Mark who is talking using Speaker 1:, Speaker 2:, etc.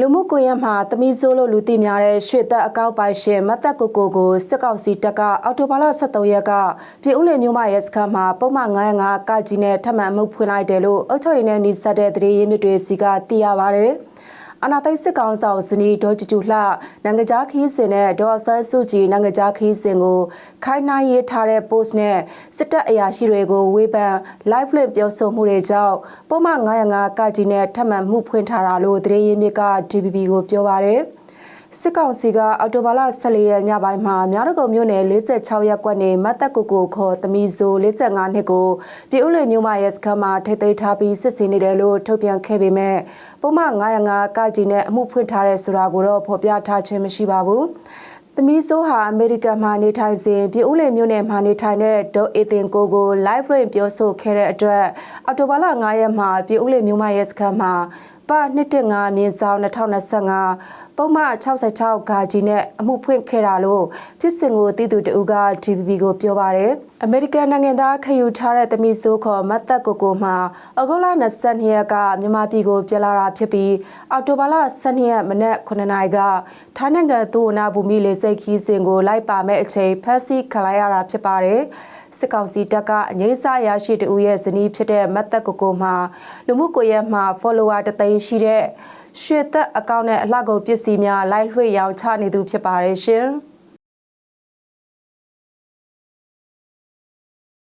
Speaker 1: လူမှုကွန်ရက်မှာတမီဆိုးလို့လူသိများတဲ့ရွှေသက်အကောက်ပိုင်ရှင်မတ်သက်ကိုကိုကိုစစ်ကောင်စီတပ်ကအော်တိုဘာလ23ရက်ကပြည်ဦးလွင်မြို့မရဲစခန်းမှာပုံမှန်905ကကြီးနဲ့ထပ်မံအမှုဖွင့်လိုက်တယ်လို့အုပ်ချုပ်ရေးနဲ့နှိစက်တဲ့သတင်းရင်းမြစ်တွေစီကသိရပါဗျ။ အနာသိစစ်ကောင်ဆောင်ဇနီးဒေါ်ကျူကျူလှနိုင်ငံခြားခီးစင်နဲ့ဒေါ်ဆန်းစုကြည်နိုင်ငံခြားခီးစင်ကိုခိုင်းနှိုင်းရေးထားတဲ့ post နဲ့စစ်တပ်အရာရှိတွေကိုဝေဖန် live link ပြောဆိုမှုတွေကြောင့်ပုံမှန်905ကကြီးနဲ့ထပ်မံမှုဖွင့်ထားတာလို့သတင်းရင်းမြစ်က DPP ကိုပြောပါရယ် စစ်ကောင်စီကအော်တိုဘာလ14ရက်ညပိုင်းမှာမြရကုံမြို့နယ်46ရပ်ကွက်နေမတ်တက်ကိုကိုခေါ်တမီဇို45နှစ်ကိုပြည်ဦးလွေမြို့မရဲစခန်းမှာထိသိမ်းထားပြီးစစ်ဆေးနေတယ်လို့ထုတ်ပြန်ခဲ့ပေမဲ့ပုံမှန်905ကကြီးနဲ့အမှုဖွင့်ထားတဲ့ဆိုတာကိုတော့ဖော်ပြထားခြင်းမရှိပါဘူး။သမီးဆိုးဟာအမေရိကန်မှာနေထိုင်စဉ်ပြည်ဦးလင်မြို့နယ်မှာနေထိုင်တဲ့ဒေါ်အေတင်ကိုကို live rate ပြောဆိုခဲ့တဲ့အတွက်အော်တိုဘာလ9ရက်မှာပြည်ဦးလင်မြို့မရဲစခန်းမှာ ပ115မြင်းဆောင်2025ပုံမှန်66ဂါကြီးနဲ့အမှုဖွင့်ခဲ့တာလို့ဖြစ်စဉ်ကိုတည်သူတဦးက TVB ကိုပြောပါတယ်။အမေရိကန်နိုင်ငံသားခယူထားတဲ့သမီးဆိုးခေါ်မတ်သက်ကိုကိုမှာအဂုလ22ရက်ကမြန်မာပြည်ကိုပြန်လာတာဖြစ်ပြီးအော်တိုဘာလ12ရက်မနက်9နာရီကထိုင်းနိုင်ငံသူဝနာဘူမီလေစိတ်ခီးစဉ်ကိုလိုက်ပါမဲ့အချိန်ဖက်စီခလိုက်ရတာဖြစ်ပါတယ်။ စစ်ကောင်စီတပ်ကအငိမ့်စားရရှိတူရဲ့ဇနီးဖြစ်တဲ့မတ်သက်ကိုကိုမှာလူမှုကွန်ရက်မှာ follower တသိန်းရှိတဲ့ရွှေသက်အကောင့်နဲ့အလှကုန်ပစ္စည်းများ live လွှင့်ရောင်းချနေသူဖြစ်ပါတယ်ရှင်။